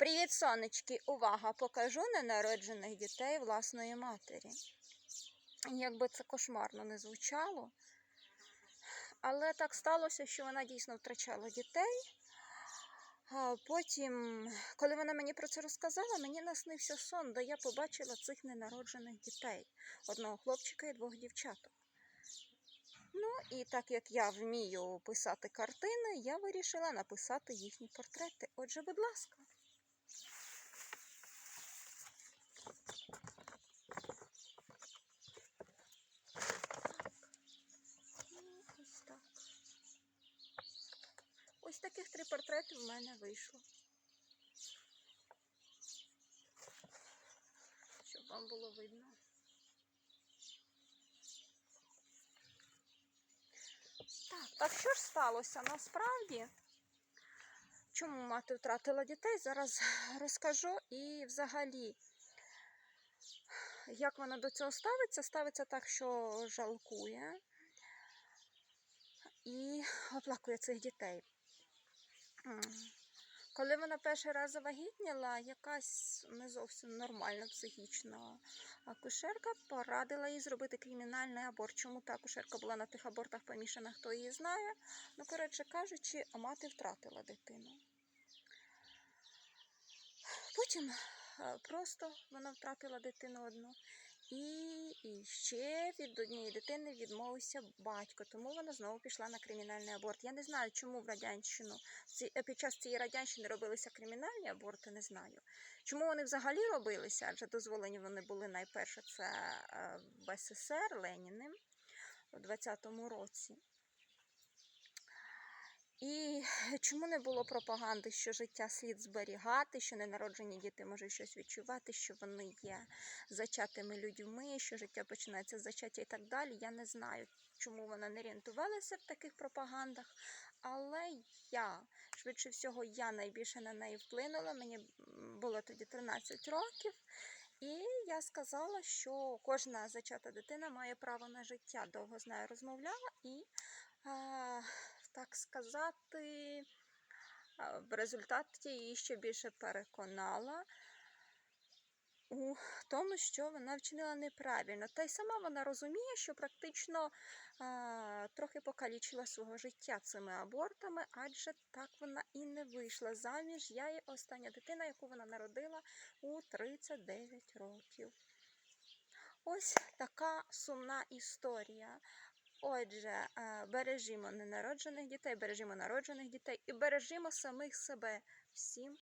Привіт, сонечки! Увага! Покажу ненароджених дітей власної матері. Якби це кошмарно не звучало, але так сталося, що вона дійсно втрачала дітей. А потім, коли вона мені про це розказала, мені наснився сон, де я побачила цих ненароджених дітей: одного хлопчика і двох дівчаток. Ну і так як я вмію писати картини, я вирішила написати їхні портрети. Отже, будь ласка. Ну, Ось так. Ось таких три портрети в мене вийшло. Щоб вам було видно. Так, так що ж сталося насправді? Чому мати втратила дітей? Зараз розкажу і взагалі, як вона до цього ставиться? Ставиться так, що жалкує і оплакує цих дітей. Коли вона перший раз завагітніла, якась не зовсім нормальна психічна акушерка порадила їй зробити кримінальний аборт. Чому та акушерка була на тих абортах помішана, хто її знає. Ну, коротше кажучи, мати втратила дитину. Потім просто вона втратила дитину одну. І, ще від однієї дитини відмовився батько, тому вона знову пішла на кримінальний аборт. Я не знаю, чому в радянщину під час цієї радянщини робилися кримінальні аборти, не знаю. Чому вони взагалі робилися? Адже дозволені вони були найперше це е, в СССР Леніним у 20-му році. І чому не було пропаганди, що життя слід зберігати, що ненароджені діти можуть щось відчувати, що вони є зачатими людьми, що життя починається з зачаття і так далі. Я не знаю, чому вона не орієнтувалася в таких пропагандах. Але я, швидше всього, я найбільше на неї вплинула. Мені було тоді 13 років. І я сказала, що кожна зачата дитина має право на життя. Довго з нею розмовляла і, а, так сказати, в результаті її ще більше переконала у тому, що вона вчинила неправильно. Та й сама вона розуміє, що практично а, трохи покалічила свого життя цими абортами, адже так вона і не вийшла заміж. Я є остання дитина, яку вона народила у 39 років. Ось така сумна історія. Отже, бережімо ненароджених дітей, бережімо народжених дітей і бережімо самих себе. Всім